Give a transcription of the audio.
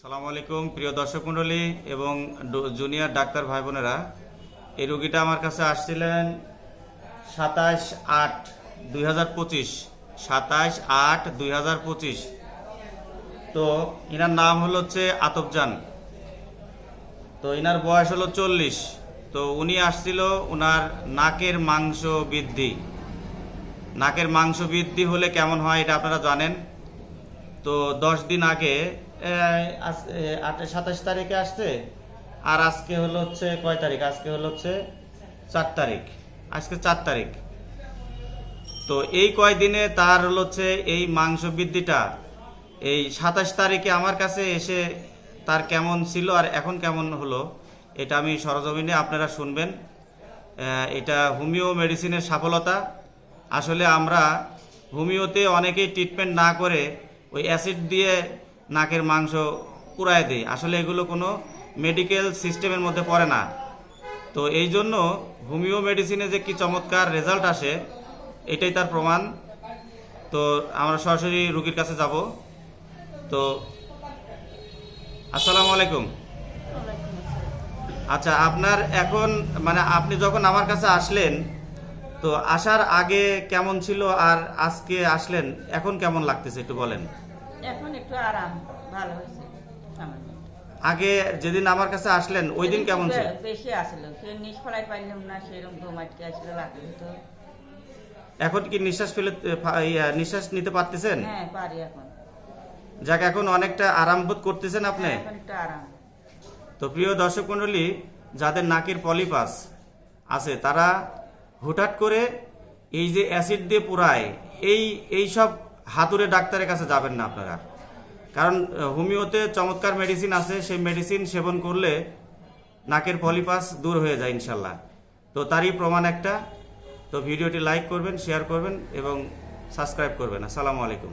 সালাম আলাইকুম, প্রিয় দর্শক মণ্ডলী এবং জুনিয়র ডাক্তার ভাই বোনেরা এই রোগীটা আমার কাছে আসছিলেন সাতাশ আট দুই হাজার পঁচিশ সাতাশ আট দুই হাজার পঁচিশ। তো ইনার নাম হলো হচ্ছে আতফজান তো ইনার বয়স হলো চল্লিশ। তো উনি আসছিল উনার নাকের মাংস বৃদ্ধি। নাকের মাংস বৃদ্ধি হলে কেমন হয় এটা আপনারা জানেন। তো দশ দিন আগে সাতাশ তারিখে আসছে, আর আজকে হলো হচ্ছে কয় তারিখ? আজকে হলো হচ্ছে চার তারিখ। আজকে চার তারিখ। তো এই কয়দিনে তার হলো হচ্ছে এই মাংস বৃদ্ধিটা, এই সাতাশ তারিখে আমার কাছে এসে তার কেমন ছিল আর এখন কেমন হলো, এটা আমি সরজমিনে আপনারা শুনবেন। এটা হোমিও মেডিসিনের সফলতা। আসলে আমরা হোমিওতে অনেকেই ট্রিটমেন্ট না করে ওই অ্যাসিড দিয়ে নাকের মাংস পুরায় দেয়। আসলে এগুলো কোনো মেডিকেল সিস্টেমের মধ্যে পড়ে না। তো এই জন্য হোমিও মেডিসিনে যে কি চমৎকার রেজাল্ট আসে এটাই তার প্রমাণ। তো আমরা সরাসরি রুগীর কাছে যাব। তো আসসালামু আলাইকুম। আচ্ছা আপনার এখন মানে আপনি যখন আমার কাছে আসলেন তো আসার আগে কেমন ছিল আর আজকে আসলেন? এখন কেমন লাগতেছে একটু বলেন। এখন একটু আরাম ভালো হয়েছে। আগে যেদিন আমার কাছে আসলেন ওই দিন কেমন ছিল? বেশি আসলো সে নিচ ফলাই পাইলাম না সেরকম দম আটকে আসলে লাগল তো এখন কি নিঃশ্বাস ফেলে ফা- ইয়া, নিঃশ্বাস নিতে পারতেছেন? হ্যাঁ পারি এখন। যাক এখন অনেকটা আরাম বোধ করতেছেন আপনি? এখন একটু আরাম। তো প্রিয় দর্শক মণ্ডলী যাদের নাকের পলিপাস আছে তারা হুটহাট করে এই যে অ্যাসিড দিয়ে পোড়ায়, এই এই সব হাতুড়ে ডাক্তারের কাছে যাবেন না আপনারা। কারণ হোমিওতে চমৎকার মেডিসিন আছে, সেই মেডিসিন সেবন করলে নাকের পলিপাস দূর হয়ে যায় ইনশাল্লাহ। তো তারই প্রমাণ একটা। তো ভিডিওটি লাইক করবেন শেয়ার করবেন এবং সাবস্ক্রাইব করবেন। আসসালামু আলাইকুম।